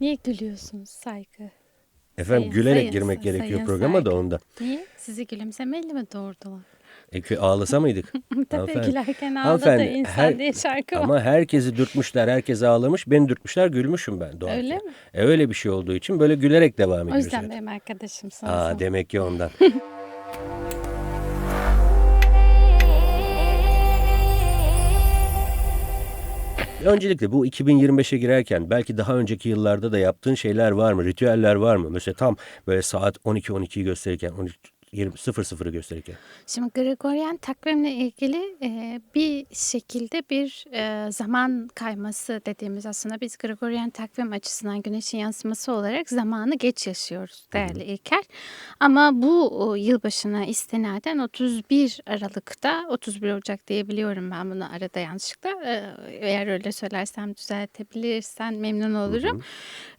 Niye gülüyorsunuz saygı? Efendim Sayın- gülerek sayın- girmek gerekiyor sayın programa da saygı. onda. Niye? Sizi gülümsemeyle mi doğurdular? E, ağlasa mıydık? Tabii Hanımefendi- gülerken ağladı hanımefendi, insan her- diye şarkı var. Ama herkesi dürtmüşler, herkes ağlamış. Beni dürtmüşler, gülmüşüm ben doğarken. Öyle mi? E, öyle bir şey olduğu için böyle gülerek devam O ediyoruz. yüzden hayata. benim arkadaşım sana. Aa, demek ki ondan. Öncelikle bu 2025'e girerken belki daha önceki yıllarda da yaptığın şeyler var mı? Ritüeller var mı? Mesela tam böyle saat 12-12'yi gösterirken, 12 20 00'ı gösterirken. Şimdi Gregorian takvimle ilgili e, bir şekilde bir e, zaman kayması dediğimiz aslında biz Gregorian takvim açısından güneşin yansıması olarak zamanı geç yaşıyoruz değerli İlker. Ama bu o, yılbaşına istinaden 31 Aralık'ta 31 Ocak diyebiliyorum ben bunu arada yanlışlıkla. E, eğer öyle söylersem düzeltebilirsen memnun olurum.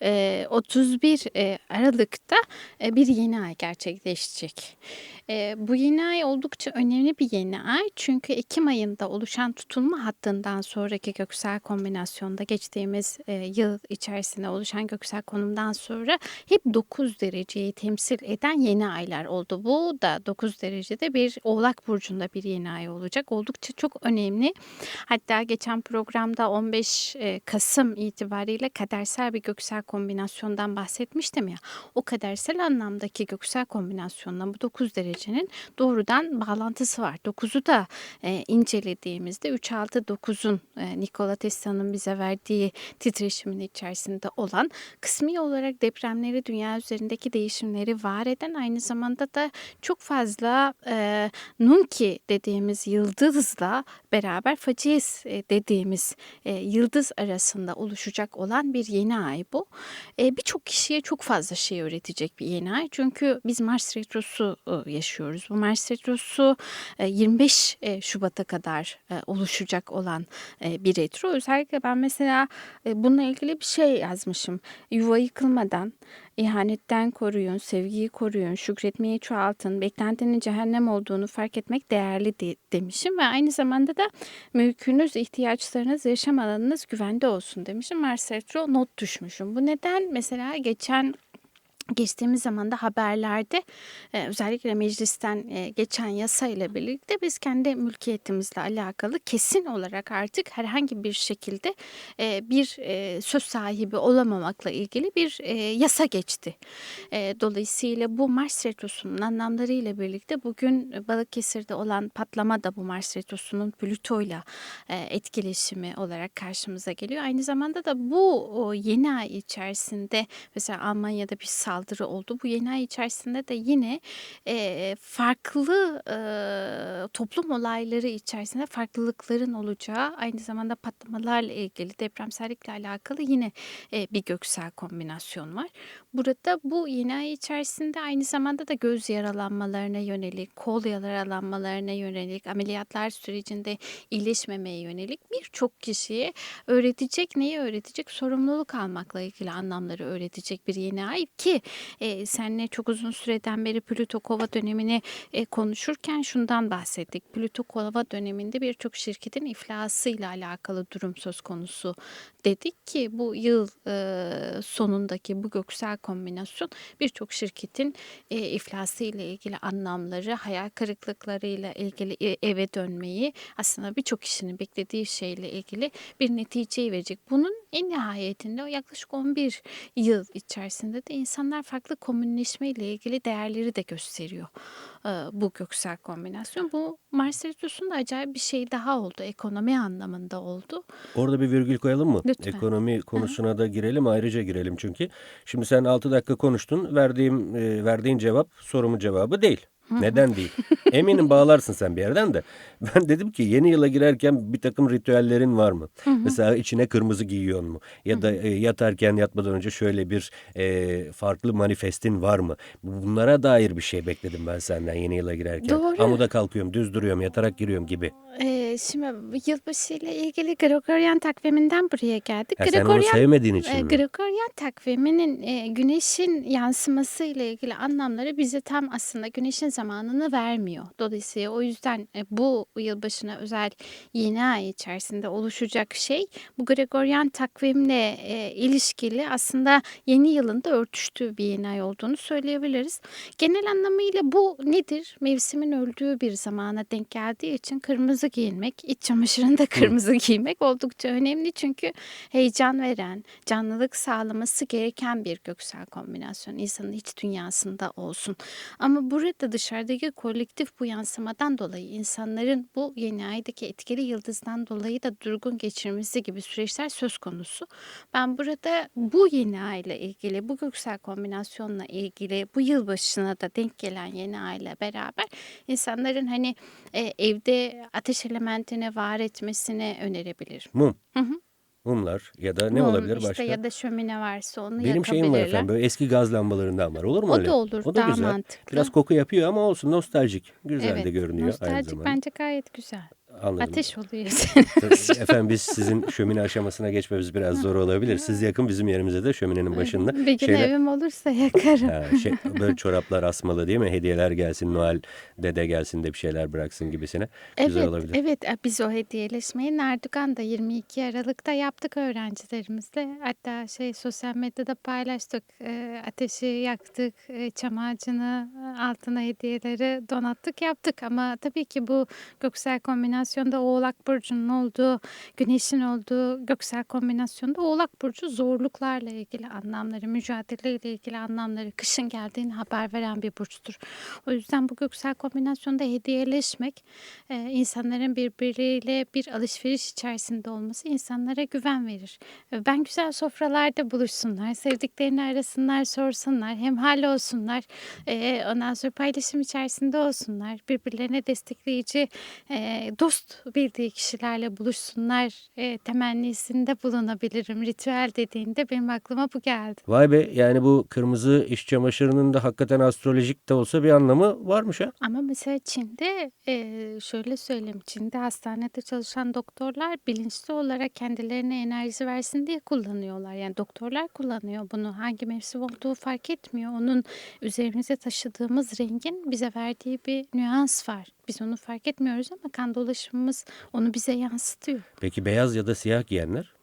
E, 31 e, Aralık'ta e, bir yeni ay gerçekleşecek. E, bu yeni ay oldukça önemli bir yeni ay çünkü Ekim ayında oluşan tutulma hattından sonraki göksel kombinasyonda geçtiğimiz e, yıl içerisinde oluşan göksel konumdan sonra hep 9 dereceyi temsil eden yeni aylar oldu. Bu da 9 derecede bir Oğlak Burcu'nda bir yeni ay olacak. Oldukça çok önemli. Hatta geçen programda 15 e, Kasım itibariyle kadersel bir göksel kombinasyondan bahsetmiştim ya. O kadersel anlamdaki göksel kombinasyonla bu 9 derecenin doğrudan bağlantısı var. 9'u da e, incelediğimizde 3-6-9'un e, Nikola Tesla'nın bize verdiği titreşimin içerisinde olan kısmi olarak depremleri dünya üzerindeki değişimleri var eden aynı zamanda da çok fazla e, Nunki dediğimiz yıldızla beraber Facies dediğimiz e, yıldız arasında oluşacak olan bir yeni ay bu. E, Birçok kişiye çok fazla şey öğretecek bir yeni ay. Çünkü biz Mars Retrosu e, yaşıyoruz. Bu Mars Retrosu e, 25 e, Şubat'a kadar e, oluşacak olan e, bir retro. Özellikle ben mesela e, bununla ilgili bir şey yazmışım. Yuva yıkılmadan, ihanetten koruyun, sevgiyi koruyun, şükretmeyi çoğaltın, beklentinin cehennem olduğunu fark etmek değerli de- demişim ve aynı zamanda da mülkünüz, ihtiyaçlarınız, yaşam alanınız güvende olsun demişim. Mars Retro not düşmüşüm. Bu neden mesela geçen Geçtiğimiz zamanda haberlerde e, özellikle meclisten e, geçen yasa ile birlikte biz kendi mülkiyetimizle alakalı kesin olarak artık herhangi bir şekilde e, bir söz sahibi olamamakla ilgili bir yasa geçti. Dolayısıyla bu Mars Retrosu'nun anlamlarıyla birlikte bugün Balıkesir'de olan patlama da bu Mars Retrosu'nun Plüto'yla e, etkileşimi olarak karşımıza geliyor. Aynı zamanda da bu yeni ay içerisinde mesela Almanya'da bir saldırı oldu. Bu yeni ay içerisinde de yine e, farklı e, toplum olayları içerisinde farklılıkların olacağı aynı zamanda patlamalarla ilgili depremsellikle alakalı yine e, bir göksel kombinasyon var. Burada bu yeni ay içerisinde aynı zamanda da göz yaralanmalarına yönelik, kol yaralanmalarına yönelik, ameliyatlar sürecinde iyileşmemeye yönelik birçok kişiye öğretecek, neyi öğretecek? Sorumluluk almakla ilgili anlamları öğretecek bir yeni ay ki e, seninle çok uzun süreden beri Plüto Kova dönemini e, konuşurken şundan bahsettik. Plüto Kova döneminde birçok şirketin iflasıyla alakalı durum söz konusu dedik ki bu yıl e, sonundaki bu göksel kombinasyon birçok şirketin e, iflası ile ilgili anlamları, hayal kırıklıklarıyla ilgili eve dönmeyi aslında birçok kişinin beklediği şeyle ilgili bir neticeyi verecek. Bunun en nihayetinde o yaklaşık 11 yıl içerisinde de insanlar farklı komünleşme ile ilgili değerleri de gösteriyor e, bu göksel kombinasyon. Bu Mars Retrosu'nda acayip bir şey daha oldu. Ekonomi anlamında oldu. Orada bir virgül koyalım mı? Lütfen. Ekonomi konusuna da girelim ayrıca girelim çünkü. Şimdi sen 6 dakika konuştun. Verdiğim e, verdiğin cevap sorumun cevabı değil. Neden değil? Eminim bağlarsın sen bir yerden de. Ben dedim ki yeni yıla girerken bir takım ritüellerin var mı? Mesela içine kırmızı giyiyor mu? Ya da e, yatarken yatmadan önce şöyle bir e, farklı manifestin var mı? Bunlara dair bir şey bekledim ben senden yeni yıla girerken. Doğru. Amuda kalkıyorum, düz duruyorum, yatarak giriyorum gibi. Ee, şimdi yılbaşı ile ilgili Gregorian takviminden buraya geldik. Ha, sen onu sevmediğin için e, mi? Gregorian takviminin e, güneşin yansıması ile ilgili anlamları bize tam aslında güneşin zamanını vermiyor. Dolayısıyla o yüzden e, bu yılbaşına özel yeni ay içerisinde oluşacak şey bu Gregorian takvimle e, ilişkili aslında yeni yılın da örtüştüğü bir yeni ay olduğunu söyleyebiliriz. Genel anlamıyla bu nedir? Mevsimin öldüğü bir zamana denk geldiği için kırmızı giyinmek, iç çamaşırını da kırmızı giymek oldukça önemli. Çünkü heyecan veren, canlılık sağlaması gereken bir göksel kombinasyon insanın iç dünyasında olsun. Ama burada dışarıdaki kolektif bu yansımadan dolayı insanların bu yeni aydaki etkili yıldızdan dolayı da durgun geçirmesi gibi süreçler söz konusu. Ben burada bu yeni ay ile ilgili, bu göksel kombinasyonla ilgili, bu yılbaşına da denk gelen yeni ay ile beraber insanların hani e, evde ateş elementini var etmesini önerebilirim. Mum. Hı hı. Mumlar ya da ne Mum, olabilir işte başka? ya da şömine varsa onu Benim şeyim var efendim böyle eski gaz lambalarından var. Olur mu O öyle? da olur, O da daha güzel. mantıklı. Biraz koku yapıyor ama olsun nostaljik. Güzel de Evet, görünüyor aynı nostaljik zamanda. bence gayet güzel. Anladım. Ateş oluyor. Tabii, Efendim biz sizin şömine aşamasına geçmemiz biraz zor olabilir. Siz yakın bizim yerimize de şöminenin başında. Bir gün şeyler- evim olursa yakarım. Ha, şey, böyle çoraplar asmalı değil mi? Hediyeler gelsin, Noel dede gelsin de bir şeyler bıraksın gibisine. Güzel Evet, olabilir. evet. Biz o hediyeleşmeyi Nerdukan'da 22 Aralık'ta yaptık öğrencilerimizle. Hatta şey sosyal medyada paylaştık. E, ateşi yaktık, e, çam ağacını e, altına hediyeleri donattık yaptık. Ama tabii ki bu göksel kombinasyonda Oğlak Burcu'nun olduğu, Güneş'in olduğu göksel kombinasyonda Oğlak Burcu zorluklarla ilgili anlamları, mücadeleyle ilgili anlamları, kışın geldiğini haber veren bir burçtur. O yüzden bu göksel kombinasyonda hediyeleşmek, e, insanların birbiriyle bir alışveriş içerisinde olması insanlara güven verir. E, Ben güzel sofralarda buluşsunlar, sevdiklerini arasınlar, sorsunlar, hemhal olsunlar, e, ondan sonra paylaşım içerisinde olsunlar, birbirlerine destekleyici, dost bildiği kişilerle buluşsunlar e, temennisinde bulunabilirim. Ritüel dediğinde benim aklıma bu geldi. Vay be yani bu kırmızı iş çamaşırının da hakikaten astrolojik de olsa bir anlamı varmış ha. Ama mesela Çin'de e, şöyle söyleyeyim Çin'de hastanede çalışan doktorlar bilinçli olarak kendilerine enerji versin diye kullanıyorlar. Yani doktorlar kullanıyor bunu. Hangi mevsim olduğu fark etmiyor. Onun üzerimize taşıdığımız rengin bize verdiği bir nüans var. Biz onu fark etmiyoruz ama kan dolaşımımız onu bize yansıtıyor. Peki beyaz ya da siyah giyenler?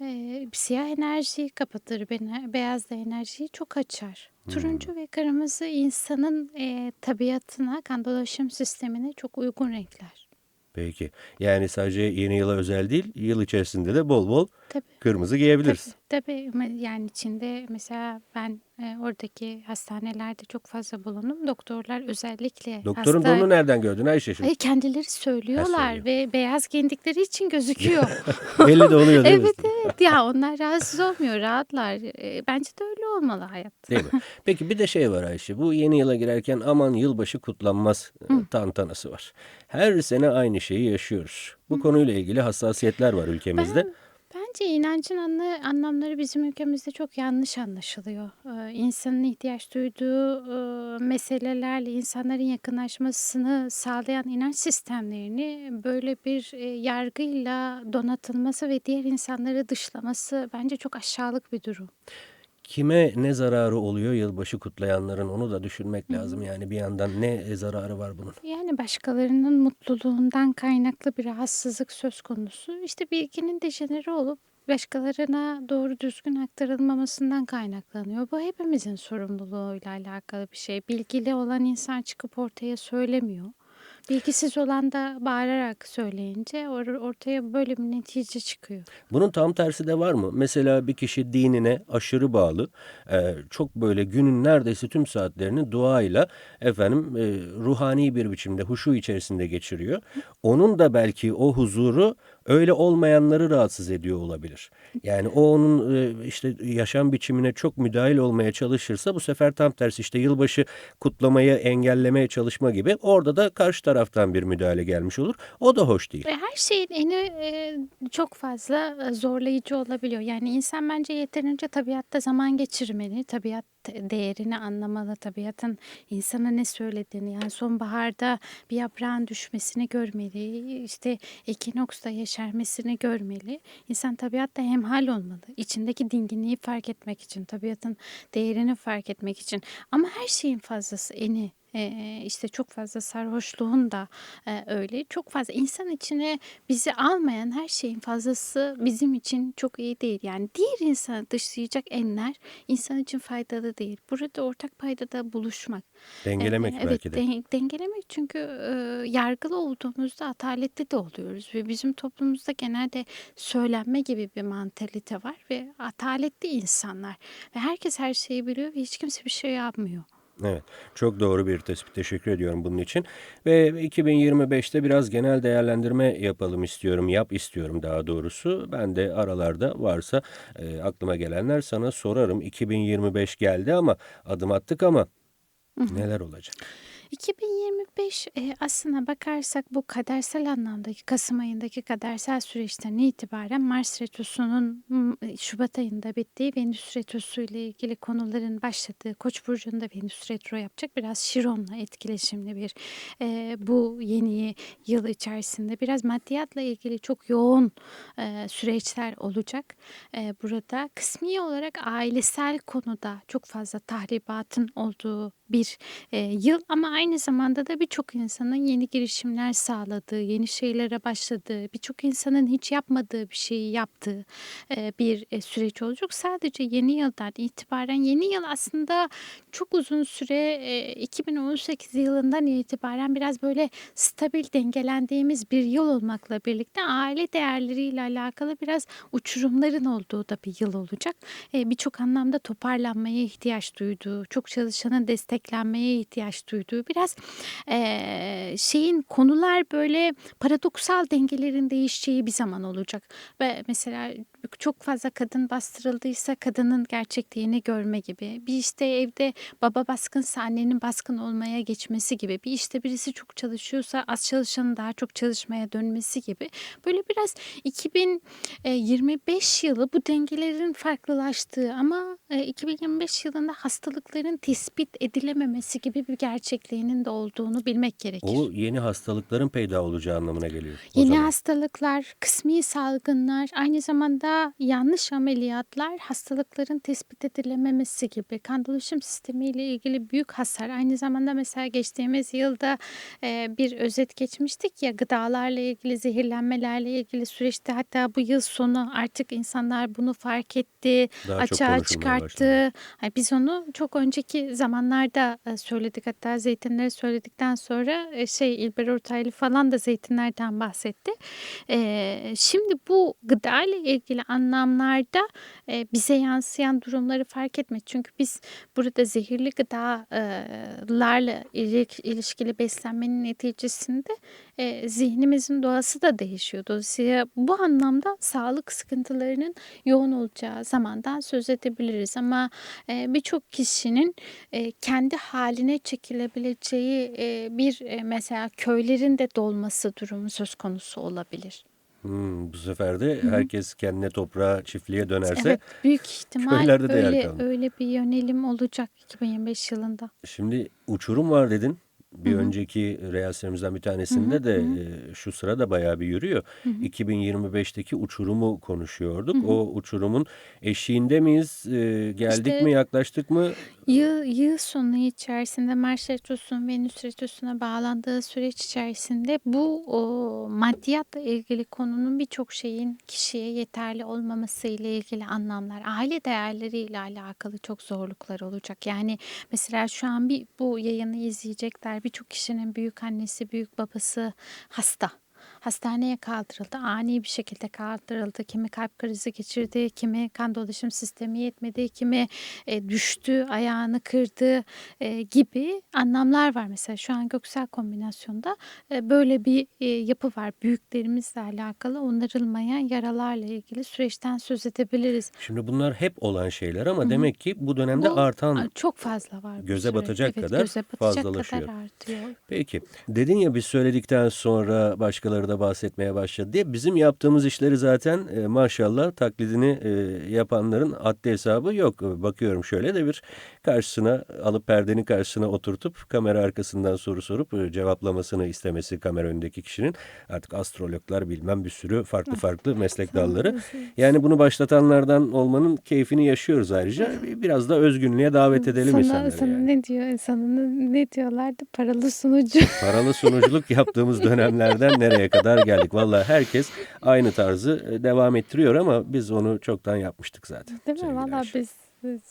Ee, siyah enerjiyi kapatır, beyaz da enerjiyi çok açar. Turuncu ve kırmızı insanın e, tabiatına, kan dolaşım sistemine çok uygun renkler. Peki. Yani sadece yeni yıla özel değil, yıl içerisinde de bol bol Tabii. kırmızı giyebiliriz. Tabii, tabii. Me- yani Çin'de mesela ben e, oradaki hastanelerde çok fazla bulundum. Doktorlar özellikle Doktorun hasta... donunu nereden gördün Ayşe şimdi? Hayır, kendileri söylüyorlar söylüyor. ve beyaz giyindikleri için gözüküyor. Belli de oluyor değil mi? evet evet ya onlar rahatsız olmuyor rahatlar. E, bence de öyle olmalı hayat. Değil mi? Peki bir de şey var Ayşe. Bu yeni yıla girerken aman yılbaşı kutlanmaz e, tantanası var. Her sene aynı şeyi yaşıyoruz. Bu konuyla ilgili hassasiyetler var ülkemizde. Bence inancın anla- anlamları bizim ülkemizde çok yanlış anlaşılıyor. Ee, insanın ihtiyaç duyduğu e, meselelerle insanların yakınlaşmasını sağlayan inanç sistemlerini böyle bir e, yargıyla donatılması ve diğer insanları dışlaması bence çok aşağılık bir durum. Kime ne zararı oluyor yılbaşı kutlayanların onu da düşünmek lazım. Yani bir yandan ne zararı var bunun? Yani başkalarının mutluluğundan kaynaklı bir rahatsızlık söz konusu. İşte bilginin dejenere olup başkalarına doğru düzgün aktarılmamasından kaynaklanıyor. Bu hepimizin sorumluluğuyla alakalı bir şey. Bilgili olan insan çıkıp ortaya söylemiyor. Bilgisiz olan da bağırarak söyleyince or- ortaya böyle bir netice çıkıyor. Bunun tam tersi de var mı? Mesela bir kişi dinine aşırı bağlı, e, çok böyle günün neredeyse tüm saatlerini duayla efendim e, ruhani bir biçimde huşu içerisinde geçiriyor. Onun da belki o huzuru öyle olmayanları rahatsız ediyor olabilir. Yani o onun e, işte yaşam biçimine çok müdahil olmaya çalışırsa bu sefer tam tersi işte yılbaşı kutlamayı engellemeye çalışma gibi orada da karşı taraftan bir müdahale gelmiş olur. O da hoş değil. Her şeyin eni e, çok fazla e, zorlayıcı olabiliyor. Yani insan bence yeterince tabiatta zaman geçirmeli. Tabiat değerini anlamalı. Tabiatın insana ne söylediğini yani sonbaharda bir yaprağın düşmesini görmeli. işte ekinoksta yeşermesini görmeli. İnsan tabiatta hemhal olmalı. İçindeki dinginliği fark etmek için, tabiatın değerini fark etmek için. Ama her şeyin fazlası eni eee, işte çok fazla sarhoşluğun da öyle. Çok fazla insan içine bizi almayan her şeyin fazlası bizim için çok iyi değil. Yani diğer insanı dışlayacak enler insan için faydalı değil. Burada ortak paydada buluşmak. Dengelemek evet belki de. den- dengelemek çünkü yargılı olduğumuzda ataletli de oluyoruz ve bizim toplumumuzda genelde söylenme gibi bir mantalite var ve ataletli insanlar ve herkes her şeyi biliyor ve hiç kimse bir şey yapmıyor. Evet, çok doğru bir tespit. Teşekkür ediyorum bunun için. Ve 2025'te biraz genel değerlendirme yapalım istiyorum, yap istiyorum daha doğrusu. Ben de aralarda varsa e, aklıma gelenler sana sorarım. 2025 geldi ama adım attık ama neler olacak? 2025 e, aslına bakarsak bu kadersel anlamdaki Kasım ayındaki kadersel süreçten itibaren Mars retrosunun m, Şubat ayında bittiği Venüs retrosu ile ilgili konuların başladığı Koç burcunda Venüs retro yapacak biraz Şiron'la etkileşimli bir e, bu yeni yıl içerisinde biraz maddiyatla ilgili çok yoğun e, süreçler olacak. E, burada kısmi olarak ailesel konuda çok fazla tahribatın olduğu bir e, yıl ama aynı zamanda da birçok insanın yeni girişimler sağladığı, yeni şeylere başladığı, birçok insanın hiç yapmadığı bir şeyi yaptığı bir süreç olacak. Sadece yeni yıldan itibaren yeni yıl aslında çok uzun süre e, 2018 yılından itibaren biraz böyle stabil dengelendiğimiz bir yıl olmakla birlikte aile değerleriyle alakalı biraz uçurumların olduğu da bir yıl olacak. E, birçok anlamda toparlanmaya ihtiyaç duyduğu, çok çalışanın desteklenmeye ihtiyaç duyduğu biraz e, şeyin konular böyle paradoksal dengelerin değişeceği bir zaman olacak. Ve mesela çok fazla kadın bastırıldıysa kadının gerçekliğini görme gibi. Bir işte evde baba baskınsa annenin baskın olmaya geçmesi gibi. Bir işte birisi çok çalışıyorsa az çalışanın daha çok çalışmaya dönmesi gibi. Böyle biraz 2025 yılı bu dengelerin farklılaştığı ama e, 2025 yılında hastalıkların tespit edilememesi gibi bir gerçekliğinin de olduğunu bilmek gerekir. O yeni hastalıkların peyda olacağı anlamına geliyor Yeni zaman. hastalıklar, kısmi salgınlar, aynı zamanda yanlış ameliyatlar, hastalıkların tespit edilememesi gibi kan dolaşım sistemiyle ilgili büyük hasar. Aynı zamanda mesela geçtiğimiz yılda e, bir özet geçmiştik ya gıdalarla ilgili, zehirlenmelerle ilgili süreçte hatta bu yıl sonu artık insanlar bunu fark etti, Daha açığa çıkarttı. Ay, biz onu çok önceki zamanlarda e, söyledik hatta zeytinleri söyledikten sonra e, şey İlber Ortaylı falan da zeytinlerden bahsetti. E, şimdi bu gıda ile ilgili anlamlarda e, bize yansıyan durumları fark etme. Çünkü biz burada zehirli gıdalarla ilişkili beslenmenin neticesinde e, zihnimizin doğası da değişiyor. Dolayısıyla bu anlamda sağlık sıkıntılarının yoğun olacağı zamandan söz edebiliriz. Ama e, birçok kişinin e, kendi haline çekilebileceği e, bir e, mesela köylerin de dolması durumu söz konusu olabilir. Hmm, bu sefer de herkes kendine toprağa, çiftliğe dönerse Evet, büyük ihtimal köylerde de yer öyle kalmaz. öyle bir yönelim olacak 2025 yılında. Şimdi uçurum var dedin. Bir Hı hı. önceki reelslerimizden bir tanesinde hı, de e, şu sırada bayağı bir yürüyor. Hı hı. 2025'teki uçurumu konuşuyorduk. Hı hı. O uçurumun eşiğinde miyiz? E, geldik İşte mi, yaklaştık mı? Yıl, yıl sonu içerisinde Mars Retrosu'nun Venüs Retrosu'na bağlandığı süreç içerisinde bu o, maddiyatla ilgili konunun birçok şeyin kişiye yeterli olmaması ile ilgili anlamlar, aile değerleriyle alakalı çok zorluklar olacak. Yani mesela şu an bir bu yayını izleyecekler birçok kişinin büyük annesi, büyük babası hasta. Hastaneye kaldırıldı. Ani bir şekilde kaldırıldı. Kimi kalp krizi geçirdi, kimi kan dolaşım sistemi yetmedi, kimi e, düştü, ayağını kırdı e, gibi anlamlar var. Mesela şu an göksel kombinasyonda e, böyle bir e, yapı var. Büyüklerimizle alakalı onarılmayan yaralarla ilgili süreçten söz edebiliriz. Şimdi bunlar hep olan şeyler ama Hı hı. demek ki bu dönemde Bu artan çok fazla var göze batacak Evet, kadar göze batacak fazlalaşıyor. kadar artıyor. Peki. Dedin ya biz söyledikten sonra başkaları da da bahsetmeye başladı diye. Bizim yaptığımız işleri zaten e, maşallah taklidini e, yapanların adli hesabı yok. Bakıyorum şöyle de bir karşısına alıp perdenin karşısına oturtup kamera arkasından soru sorup e, cevaplamasını istemesi kamera önündeki kişinin. Artık astrologlar bilmem bir sürü farklı farklı meslek dalları. Yani bunu başlatanlardan olmanın keyfini yaşıyoruz ayrıca. Biraz da özgünlüğe davet edelim sana, insanları. sana yani. ne diyor? Sana ne, ne diyorlardı? Paralı sunucu. Paralı sunuculuk yaptığımız dönemlerden nereye kadar geldik? Vallahi herkes aynı tarzı e, devam ettiriyor ama biz onu çoktan yapmıştık zaten. Değil mi? Valla biz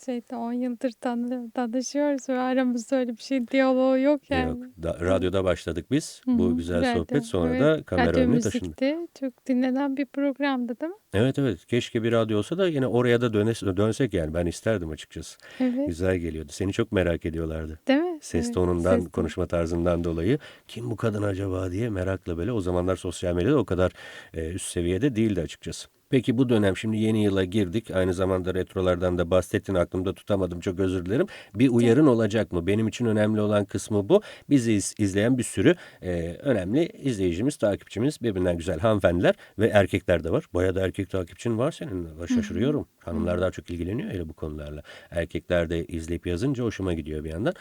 şeyde 10 yıldır tanı, tanışıyoruz ve aramızda öyle bir şey diyaloğu yok yani. Yok, da- radyoda başladık biz. Hı Bu güzel radyo, sohbet sonra evet. da kamera Radyo önüne müzikte çok dinlenen bir programdı değil mi? Evet evet keşke bir radyo olsa da yine oraya da dönes- dönsek yani ben isterdim açıkçası. Evet. Güzel geliyordu. Seni çok merak ediyorlardı. Değil mi? Ses Evet, tonundan, ses konuşma tarzından dolayı kim bu kadın acaba diye merakla böyle. O zamanlar sosyal medyada o kadar e, üst seviyede değildi açıkçası. Peki bu dönem şimdi yeni yıla girdik. Aynı zamanda retrolardan da bahsettin aklımda tutamadım çok özür dilerim. Bir uyarın olacak mı? Benim için önemli olan kısmı bu. Bizi iz- izleyen bir sürü e, önemli izleyicimiz, takipçimiz, birbirinden güzel hanımefendiler ve erkekler de var. Bayağı da erkek takipçin var senin. Şaşırıyorum. Hanımlar daha çok ilgileniyor öyle bu konularla. Erkekler de izleyip yazınca hoşuma gidiyor bir yandan.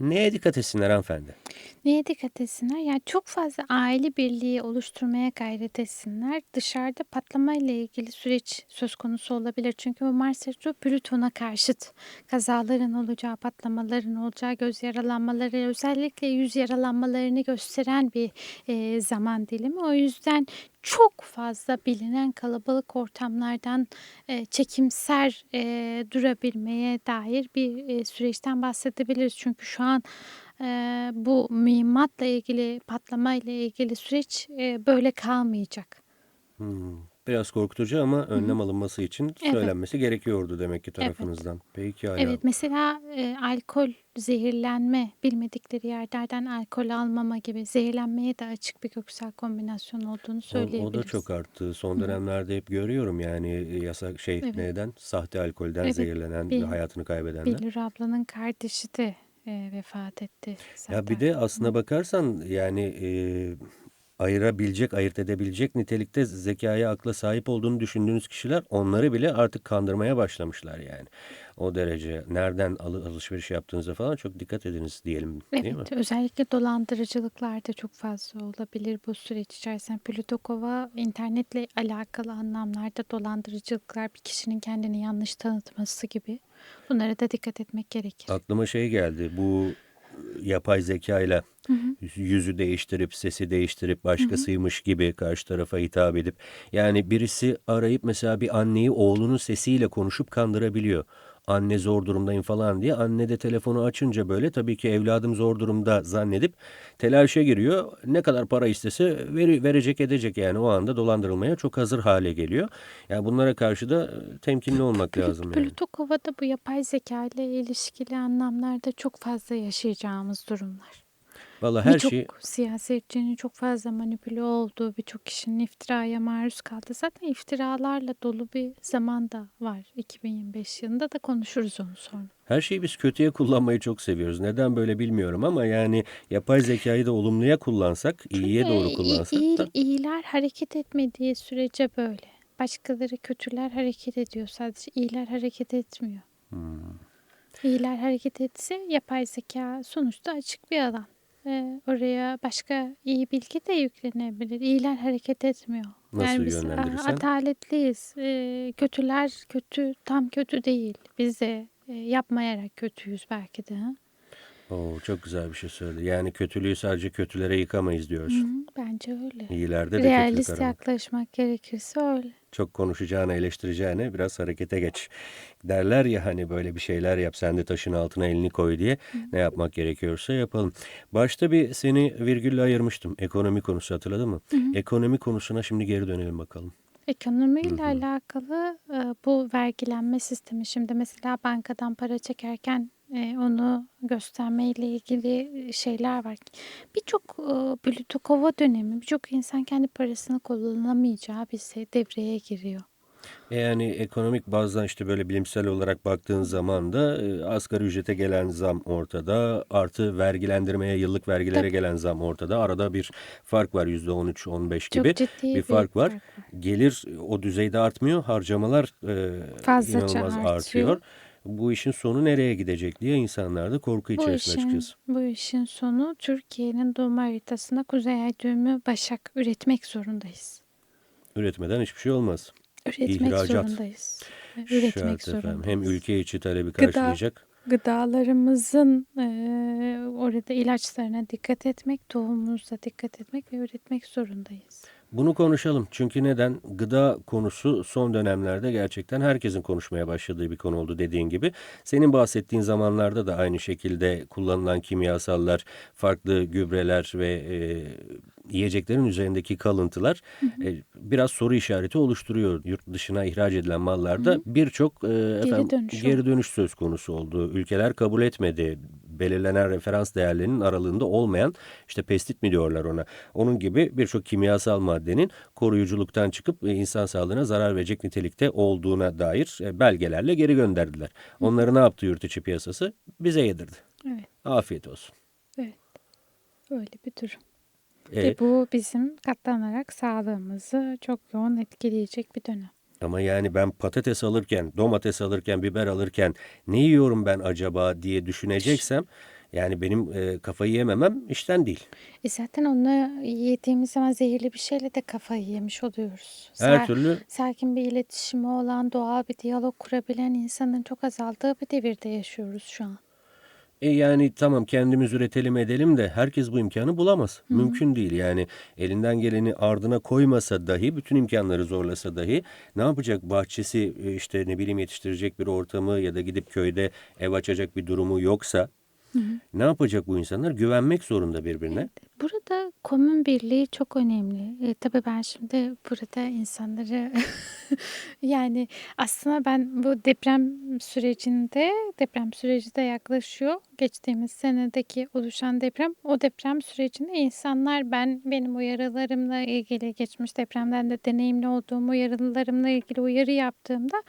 Neye dikkat etsinler hanımefendi? Neye dikkat etsinler? Yani çok fazla aile birliği oluşturmaya gayret etsinler. Dışarıda patlama ile ilgili süreç söz konusu olabilir. Çünkü bu Mars Retro Plüton'a karşıt. Kazaların olacağı, patlamaların olacağı, göz yaralanmaları, özellikle yüz yaralanmalarını gösteren bir e, zaman dilimi. O yüzden çok fazla bilinen kalabalık ortamlardan e, çekimser e, durabilmeye dair bir e, süreçten bahsedebiliriz. Çünkü şu an e, bu mühimmatla ilgili, patlama ile ilgili süreç e, böyle kalmayacak. Hmm, Biraz korkutucu ama önlem alınması için Evet. söylenmesi gerekiyordu demek ki tarafınızdan. Peki hala. Evet, mesela e, alkol zehirlenme, bilmedikleri yerlerden alkol almama gibi zehirlenmeye de açık bir göksel kombinasyon olduğunu O, söyleyebiliriz. o da çok arttı. Son dönemlerde hep görüyorum yani e, yasak şey Evet. neden? Sahte alkolden Evet, zehirlenen, bir- hayatını kaybedenler. Bilür ablanın kardeşi de e, vefat etti zaten. Ya bir de aslına bakarsan yani e, ayırabilecek, ayırt edebilecek nitelikte zekaya, akla sahip olduğunu düşündüğünüz kişiler onları bile artık kandırmaya başlamışlar yani. O derece nereden alı- alışveriş yaptığınıza falan çok dikkat ediniz diyelim değil mi? Evet, özellikle dolandırıcılıklar da çok fazla olabilir bu süreç içerisinde. Plutokova internetle alakalı anlamlarda dolandırıcılıklar, bir kişinin kendini yanlış tanıtması gibi. Bunlara da dikkat etmek gerekir. Aklıma şey geldi bu e, yapay zekayla yüzü değiştirip sesi değiştirip başkasıymış gibi karşı tarafa hitap edip yani birisi arayıp mesela bir anneyi oğlunun sesiyle konuşup kandırabiliyor. Anne zor durumdayım falan diye. Anne de telefonu açınca böyle tabii ki evladım zor durumda zannedip telaşa giriyor. Ne kadar para istese veri, verecek edecek yani o anda dolandırılmaya çok hazır hale geliyor. Yani bunlara karşı da e, temkinli olmak lazım yani. Plutokova'da bu yapay zeka ile ilişkili anlamlarda çok fazla yaşayacağımız durumlar. Vallahi her Birçok şey siyasetçinin çok fazla manipüle olduğu, birçok kişinin iftiraya maruz kaldı. Zaten iftiralarla dolu bir zaman da var. 2025 yılında da konuşuruz onu sonra. Her şeyi biz kötüye kullanmayı çok seviyoruz. Neden böyle bilmiyorum ama yani yapay zekayı da olumluya kullansak, iyiye doğru kullansak iyi- da iyiler hareket etmediği sürece böyle. Başkaları kötüler hareket ediyor. Sadece iyiler hareket etmiyor. Hmm. İyiler hareket etse yapay zeka sonuçta açık bir alan. Oraya başka iyi bilgi de yüklenebilir. İyiler hareket etmiyor. Nasıl biz yönlendirirsen? adaletliyiz. Ee, kötüler kötü, tam kötü değil. Biz de e, yapmayarak kötüyüz belki de. Oo, çok güzel bir şey söyledi. Yani kötülüğü sadece kötülere yıkamayız Hı diyorsun. bence öyle. İyilerde de kötülük Realist arama. yaklaşmak gerekirse öyle. Çok konuşacağına, eleştireceğine biraz harekete geç. Derler ya hani böyle bir şeyler yap sen de taşın altına elini koy diye ne yapmak gerekiyorsa yapalım. Başta bir seni virgülle ayırmıştım. Ekonomi konusu hatırladın mı? Ekonomi konusuna şimdi geri dönelim bakalım. Ekonomiyle alakalı e, bu vergilenme sistemi şimdi mesela bankadan para çekerken onu göstermeyle ilgili şeyler var. Birçok Blütokova dönemi birçok insan kendi parasını kullanamayacağı bir şey devreye giriyor. Yani ekonomik bazdan işte böyle bilimsel olarak baktığın zaman da e, asgari ücrete gelen zam ortada. Artı vergilendirmeye, yıllık vergilere Tabii. gelen zam ortada. Arada bir fark var %13-15 gibi ciddi bir fark var. Gelir o düzeyde artmıyor. Harcamalar e, Fazlaca inanılmaz artıyor. artıyor. Bu işin sonu nereye gidecek diye insanlar da korku Bu içerisinde işin, açıkçası. bu işin sonu Türkiye'nin doğum haritasında Kuzey Ay düğümü Başak üretmek zorundayız. Üretmeden hiçbir şey olmaz. Üretmek İhracat. zorundayız. Üretmek Şart efendim. zorundayız. Hem ülke içi talebi Gıda- karşılayacak. Gıdalarımızın eee, orada ilaçlarına dikkat etmek, tohumumuza dikkat etmek ve üretmek zorundayız. Bunu konuşalım. Çünkü neden? Gıda konusu son dönemlerde gerçekten herkesin konuşmaya başladığı bir konu oldu dediğin gibi. Senin bahsettiğin zamanlarda da aynı şekilde kullanılan kimyasallar, farklı gübreler ve e, yiyeceklerin üzerindeki kalıntılar e, biraz soru işareti oluşturuyor. Yurt dışına ihraç edilen mallarda birçok e, efendim, dönüş geri dönüş söz konusu oldu. Ülkeler kabul etmedi. Belirlenen referans değerlerinin aralığında olmayan işte pestit mi diyorlar ona. Onun gibi birçok kimyasal maddenin koruyuculuktan çıkıp e, insan sağlığına zarar verecek nitelikte olduğuna dair e, belgelerle geri gönderdiler. Onları ne yaptı yurt içi piyasası? Bize yedirdi. Evet, Afiyet olsun. evet. Öyle bir durum. E, Ve bu bizim katlanarak sağlığımızı çok yoğun etkileyecek bir dönem. Ama yani ben patates alırken, domates alırken, biber alırken ne yiyorum ben acaba diye düşüneceksem yani benim e, kafayı yememem işten değil. E zaten onu yediğimiz zaman zehirli bir şeyle de kafayı yemiş oluyoruz. Her Sa- türlü Sakin bir iletişimi olan, doğal bir diyalog kurabilen insanın çok azaldığı bir devirde yaşıyoruz şu an. E yani tamam kendimiz üretelim edelim de herkes bu imkanı bulamaz. Mümkün değil. Yani elinden geleni ardına koymasa dahi bütün imkanları zorlasa dahi ne yapacak? Bahçesi e, işte ne bileyim yetiştirecek bir ortamı ya da gidip köyde ev açacak bir durumu yoksa ne yapacak bu insanlar? Güvenmek zorunda birbirine. Burada komün birliği çok önemli. E, tabii ben şimdi burada insanları yani aslında ben bu deprem sürecinde deprem süreci de yaklaşıyor. Geçtiğimiz senedeki oluşan deprem o deprem sürecinde insanlar ben benim uyarılarımla ilgili geçmiş depremden de deneyimli olduğum uyarılarımla ilgili uyarı yaptığımda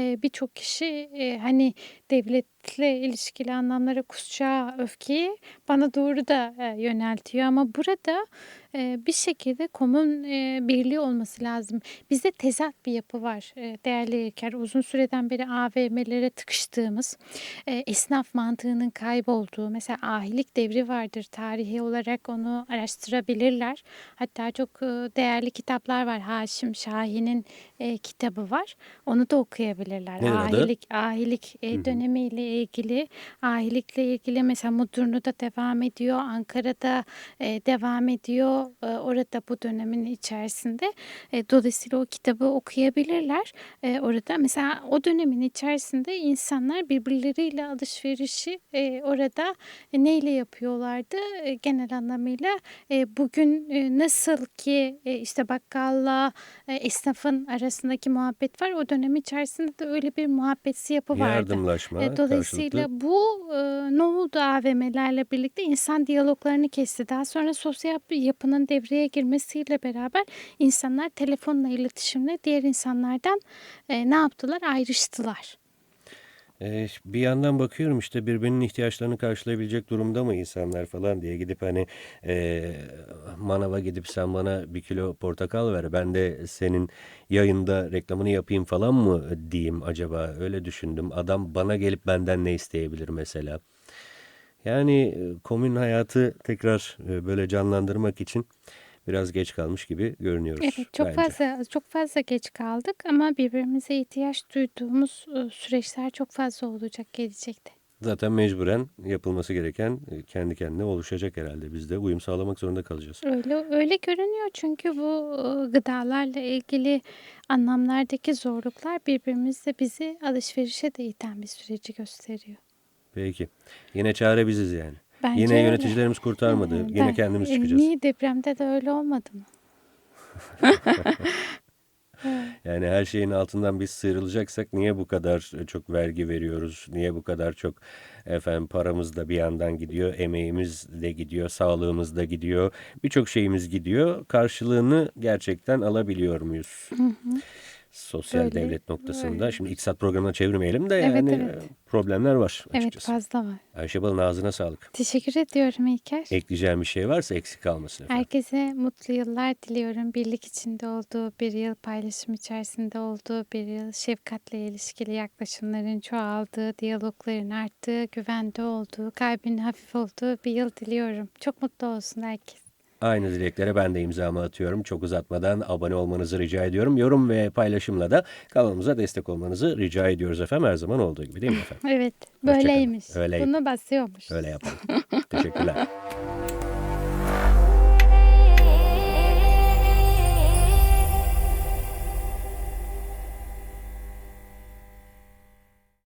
e, birçok kişi e, hani devletle ilişkili anlamlara kusacağı öfkeyi bana doğru da e, yöneltiyor ama burada e, bir şekilde komün e, birliği olması lazım. Bizde tezat bir yapı var e, değerli İlker. Uzun süreden beri AVM'lere tıkıştığımız, e, esnaf mantığının kaybolduğu, mesela ahilik devri vardır. Tarihi olarak onu araştırabilirler. Hatta çok e, değerli kitaplar var. Haşim Şahin'in e, kitabı var. Onu da okuyabilirler. Adı? Ahilik, ahilik e, dönemiyle ilgili, ahilikle ilgili mesela Mudurnu'da devam ediyor, Ankara'da e, devam ediyor. E, orada bu dönemin içerisinde. E, dolayısıyla o kitabı okuyabilirler. E, orada mesela o dönemin içerisinde insanlar birbirleriyle alışverişi e, orada e, neyle yapıyorlardı? E, genel anlamıyla e, bugün e, nasıl ki e, işte bakkalla e, esnafın arasındaki muhabbet var. O dönem içerisinde de öyle bir muhabbetsi yapı vardı. Yardımlaşma, E, Dolayısıyla karşılıklı. bu e, ne oldu AVM'lerle birlikte insan diyaloglarını kesti. Daha sonra sosyal bir yapının devreye girmesiyle beraber insanlar telefonla iletişimle diğer insanlardan e, ne yaptılar? Ayrıştılar. E, bir yandan bakıyorum işte birbirinin ihtiyaçlarını karşılayabilecek durumda mı insanlar falan diye gidip hani e, manava gidip sen bana bir kilo portakal ver ben de senin yayında reklamını yapayım falan mı diyeyim acaba öyle düşündüm. Adam bana gelip benden ne isteyebilir mesela. Yani e, komün hayatı tekrar e, böyle canlandırmak için biraz geç kalmış gibi görünüyoruz Evet, çok bence. fazla çok fazla geç kaldık ama birbirimize ihtiyaç duyduğumuz e, süreçler çok fazla olacak gelecekte. Zaten mecburen yapılması gereken kendi kendine oluşacak herhalde. Biz de uyum sağlamak zorunda kalacağız. Öyle öyle görünüyor çünkü bu gıdalarla ilgili anlamlardaki zorluklar birbirimizle bizi alışverişe de iten bir süreci gösteriyor. Peki. Yine çare biziz yani. Bence Yine öyle. yöneticilerimiz kurtarmadı. Ee, Yine ben- kendimiz e, çıkacağız. Niye depremde de öyle olmadı mı? Yani her şeyin altından biz sıyrılacaksak niye bu kadar çok vergi veriyoruz? Niye bu kadar çok efendim paramız da bir yandan gidiyor, emeğimiz de gidiyor, sağlığımız da gidiyor. Birçok şeyimiz gidiyor. Karşılığını gerçekten alabiliyor muyuz? Sosyal Böyle, devlet noktasında. böyle. Şimdi iktisat programına çevirmeyelim de Evet, yani evet. e, problemler var Evet açıkçası. fazla var. Ayşe Bal'ın ağzına sağlık. Teşekkür ediyorum İlker. Ekleyeceğim bir şey varsa eksik kalmasın efendim. Herkese mutlu yıllar diliyorum. Birlik içinde olduğu bir yıl, paylaşım içerisinde olduğu bir yıl, şefkatle ilişkili yaklaşımların çoğaldığı, diyalogların arttığı, güvende olduğu, kalbinin hafif olduğu bir yıl diliyorum. Çok mutlu olsun herkes. Aynı dileklere ben de imzamı atıyorum. Çok uzatmadan abone olmanızı rica ediyorum. Yorum ve paylaşımla da kanalımıza destek olmanızı rica ediyoruz efendim. Her zaman olduğu gibi değil mi efendim? Evet, böyleymiş. Öyleyim. Bunu basıyormuş. Öyle yapalım. Teşekkürler.